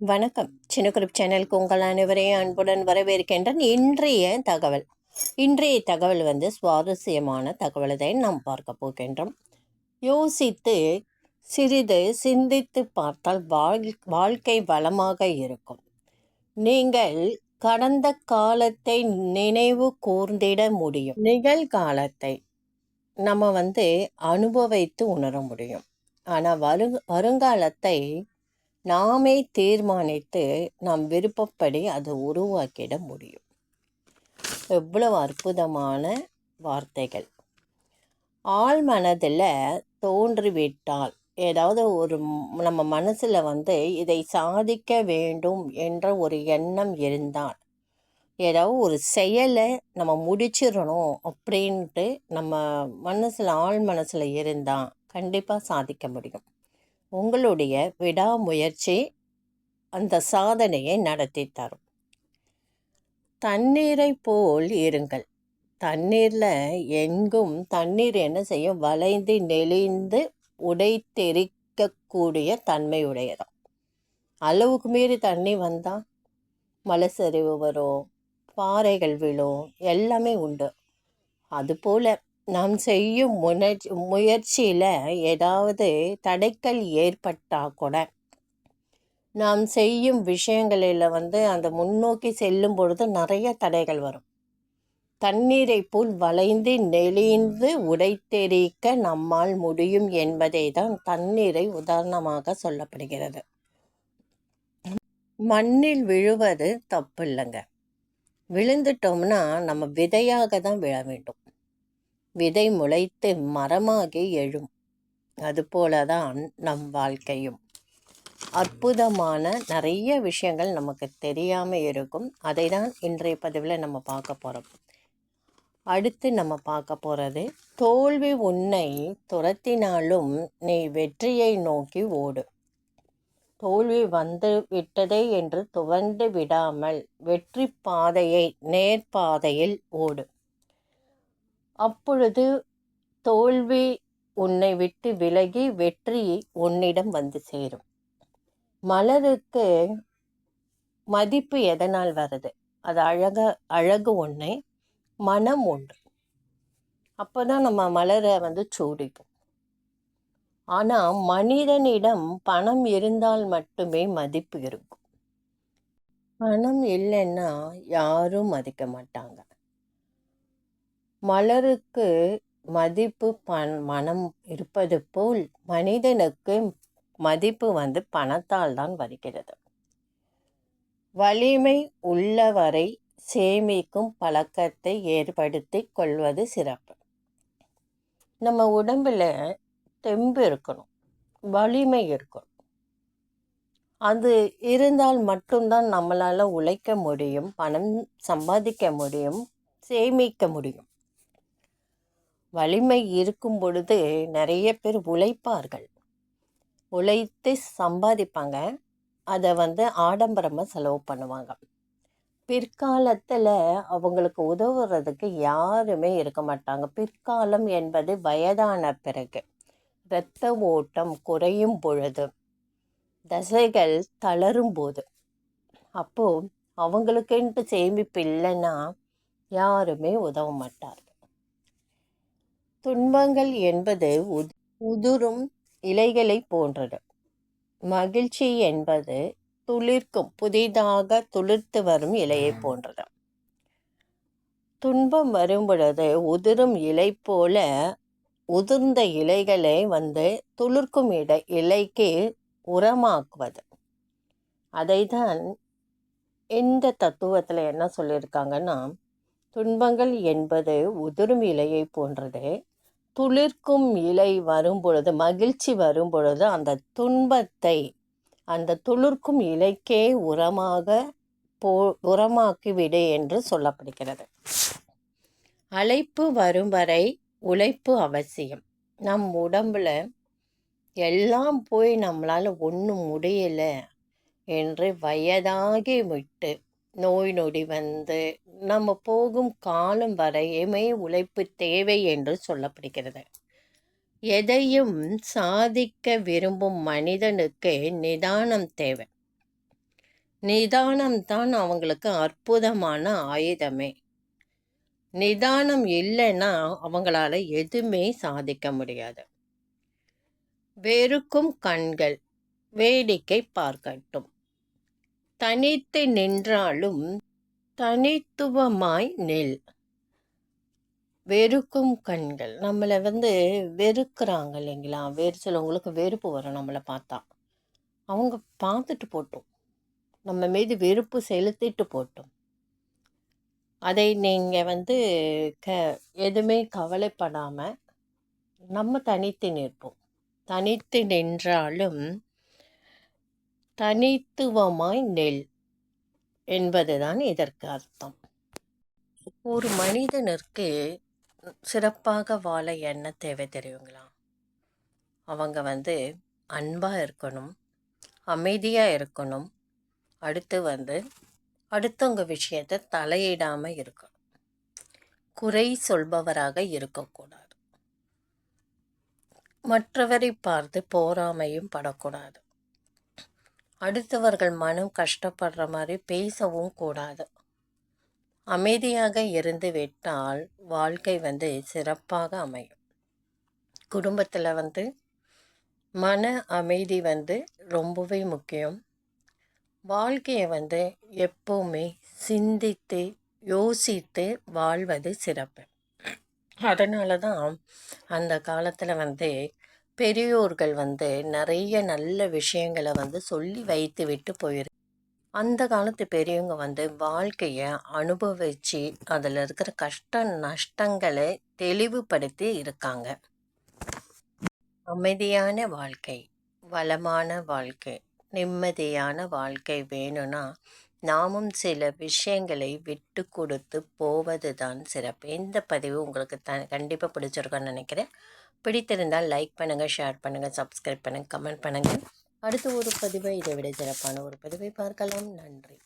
வணக்கம். சின்னக்குருப் சேனலுக்கு உங்கள் அனைவரையும் அன்புடன் வரவேற்கின்றேன். இன்றைய தகவல். இன்றைய தகவல் வந்து சுவாரஸ்யமான தகவலை நாம் பார்க்க போகின்றோம். யோசித்து சிறிது சிந்தித்து பார்த்தால் வாழ் வாழ்க்கை வளமாக இருக்கும். நீங்கள் கடந்த காலத்தை நினைவு கூர்ந்திட முடியும். நிகழ்காலத்தை நம்ம வந்து அனுபவித்து உணர முடியும். ஆனால் வரு வருங்காலத்தை நாமே தீர்மானித்து நாம் விருப்பப்படி அதை உருவாக்கிட முடியும். எவ்வளவு அற்புதமான வார்த்தைகள். ஆள் மனதில் தோன்றிவிட்டால் ஏதாவது ஒரு நம்ம மனசில் வந்து இதை சாதிக்க வேண்டும் என்ற ஒரு எண்ணம் இருந்தால் ஏதாவது ஒரு செயலை நம்ம முடிச்சிடணும் அப்படின்ட்டு நம்ம மனசில் ஆள் மனசில் இருந்தால் கண்டிப்பாக சாதிக்க முடியும். உங்களுடைய விடாமுயற்சி அந்த சாதனையை நடத்தி தரும். தண்ணீரை போல் இருங்கள். தண்ணீரில் எங்கும் தண்ணீர் என்ன செய்யும்? வளைந்து நெளிந்து உடைத்தெரிக்கக்கூடிய தன்மையுடையதான் அளவுக்கு மீறி தண்ணி வந்தால் மலை சரிவு வரும் பாறைகள் விழும் எல்லாமே உண்டு. அதுபோல் நாம் செய்யும் முயற்சி முயற்சியில் ஏதாவது தடைக்கல் ஏற்பட்டால் கூட நாம் செய்யும் விஷயங்களில் வந்து அந்த முன்னோக்கி செல்லும் பொழுது நிறைய தடைகள் வரும். தண்ணீரை போல் வளைந்து நெளிந்து உடைத்தெறிக்க நம்மால் முடியும் என்பதை தான் தண்ணீரை உதாரணமாக சொல்லப்படுகிறது. மண்ணில் விழுவது தப்பு இல்லைங்க விழுந்துட்டோம்னா நம்ம விதையாக தான் விழ வேண்டும். விதை முளைத்து மரமாகி எழும். அதுபோல தான் நம் வாழ்க்கையும். அற்புதமான நிறைய விஷயங்கள் நமக்கு தெரியாமல் இருக்கும். அதை தான் இன்றைய பதிவில் நம்ம பார்க்க போகிறோம் அடுத்து நம்ம பார்க்க போகிறது தோல்வி உன்னை துரத்தினாலும் நீ வெற்றியை நோக்கி ஓடு. தோல்வி வந்து விட்டதே என்று துவண்டு விடாமல் வெற்றி பாதையை நேர்பாதையில் ஓடு. அப்பொழுது தோல்வி உன்னை விட்டு விலகி வெற்றி உன்னிடம் வந்து சேரும். மலருக்கு மதிப்பு எதனால் வருது? அது அழக அழகு ஒன்று மனம் ஒன்று. அப்போ தான் நம்ம மலரை வந்து சூடிப்போம். ஆனால் மனிதனிடம் பணம் இருந்தால் மட்டுமே மதிப்பு இருக்கும். பணம் இல்லைன்னா யாரும் மதிக்க மாட்டாங்க. மலருக்கு மதிப்பு பண் மனம் இருப்பது போல் மனிதனுக்கு மதிப்பு வந்து பணத்தால் தான் வருகிறது. வலிமை உள்ளவரை சேமிக்கும் பழக்கத்தை ஏற்படுத்தி கொள்வது சிறப்பு. நம்ம உடம்பில் தெம்பு இருக்கணும் வலிமை இருக்கணும். அது இருந்தால் மட்டும்தான் நம்மளால் உழைக்க முடியும் பணம் சம்பாதிக்க முடியும் சேமிக்க முடியும். வலிமை இருக்கும் பொழுது நிறைய பேர் உழைப்பார்கள். உழைத்து சம்பாதிப்பாங்க. அதை வந்து ஆடம்பரமாக செலவு பண்ணுவாங்க. பிற்காலத்தில் அவங்களுக்கு உதவுறதுக்கு யாருமே இருக்க மாட்டாங்க. பிற்காலம் என்பது வயதான பிறகு. இரத்த ஓட்டம் குறையும் பொழுது தசைகள் தளரும் போது. அப்போது அவங்களுக்குன்ட்டு சேமிப்பு இல்லைன்னா யாருமே உதவ மாட்டார்கள். துன்பங்கள் என்பது உதுரும் இலைகளை போன்றது. மகிழ்ச்சி என்பது துளிர்க்கும் புதிதாக துளிர்த்து வரும் இலையை போன்றது. துன்பம் வரும் பொழுது உதிரும் இலை போல உதிர்ந்த இலைகளை வந்து துளிர்க்கும் இட இலைக்கு உரமாக்குவது. அதை தான் இந்த தத்துவத்தில் என்ன சொல்லியிருக்காங்கன்னா துன்பங்கள் என்பது உதிரும் இலையை போன்றது. துளிர்க்கும் இலை வரும்பொழுது மகிழ்ச்சி வரும்பொழுது அந்த துன்பத்தை அந்த துளிர்க்கும் இலைக்கே உரமாக போ உரமாக்கிவிடு என்று சொல்லப்படுகிறது. அழைப்பு வரும் வரை உழைப்பு அவசியம். நம் உடம்பில் எல்லாம் போய் நம்மளால் ஒன்றும் முடியலை என்று வயதாகி விட்டு நோய் நொடி வந்து நம்ம போகும் காலம் வரையுமே உழைப்பு தேவை என்று சொல்லப்படுகிறது. எதையும் சாதிக்க விரும்பும் மனிதனுக்கு நிதானம் தேவை. நிதானம்தான் அவங்களுக்கு அற்புதமான ஆயுதமே. நிதானம் இல்லைன்னா அவங்களால எதுவுமே சாதிக்க முடியாது. வெறுக்கும் கண்கள் வேடிக்கை பார்க்கட்டும். தனித்து நின்றாலும் தனித்துவமாய் நெல். வெறுக்கும் கண்கள். நம்மளை வந்து வெறுக்கிறாங்க இல்லைங்களா? வேறு சிலவங்களுக்கு வெறுப்பு வரும் நம்மளை பார்த்தா. அவங்க பார்த்துட்டு போட்டோம். நம்ம மீது வெறுப்பு செலுத்திட்டு போட்டோம். அதை நீங்கள் வந்து க எதுவுமே கவலைப்படாமல் நம்ம தனித்து நிற்போம். தனித்து நின்றாலும் தனித்துவமாய் நெல் என்பதுதான் இதற்கு அர்த்தம். ஒரு மனிதனிற்கு சிறப்பாக வாழ என்ன தேவை தெரியுங்களா? அவங்க வந்து அன்பாக இருக்கணும் அமைதியாக இருக்கணும். அடுத்து வந்து அடுத்தவங்க விஷயத்தை தலையிடாமல் இருக்கணும். குறை சொல்பவராக இருக்கக்கூடாது. மற்றவரை பார்த்து போராமையும் படக்கூடாது. அடுத்தவர்கள் மனம் கஷ்டப்படுற மாதிரி பேசவும் கூடாது. அமைதியாக இருந்து விட்டால் வாழ்க்கை வந்து சிறப்பாக அமையும். குடும்பத்தில் வந்து மன அமைதி வந்து ரொம்பவே முக்கியம். வாழ்க்கையை வந்து எப்போவுமே சிந்தித்து யோசித்து வாழ்வது சிறப்பு. அதனால தான் அந்த காலத்தில் வந்து பெரியோர்கள் வந்து நிறைய நல்ல விஷயங்களை வந்து சொல்லி வைத்து விட்டு போயிரு அந்த காலத்து பெரியவங்க வந்து வாழ்க்கையை அனுபவித்து அதில் இருக்கிற கஷ்ட நஷ்டங்களை தெளிவுபடுத்தி இருக்காங்க. அமைதியான வாழ்க்கை வளமான வாழ்க்கை நிம்மதியான வாழ்க்கை வேணும்னா நாமும் சில விஷயங்களை விட்டு கொடுத்து போவது தான் சிறப்பு. இந்த பதிவு உங்களுக்கு த கண்டிப்பாக பிடிச்சிருக்கோன்னு நினைக்கிறேன். பிடித்திருந்தால் லைக் பண்ணுங்கள் ஷேர் பண்ணுங்கள் சப்ஸ்கிரைப் பண்ணுங்கள் கமெண்ட் பண்ணுங்கள் அடுத்த ஒரு பதிவை இதை விட சிறப்பான ஒரு பதிவை பார்க்கலாம். நன்றி.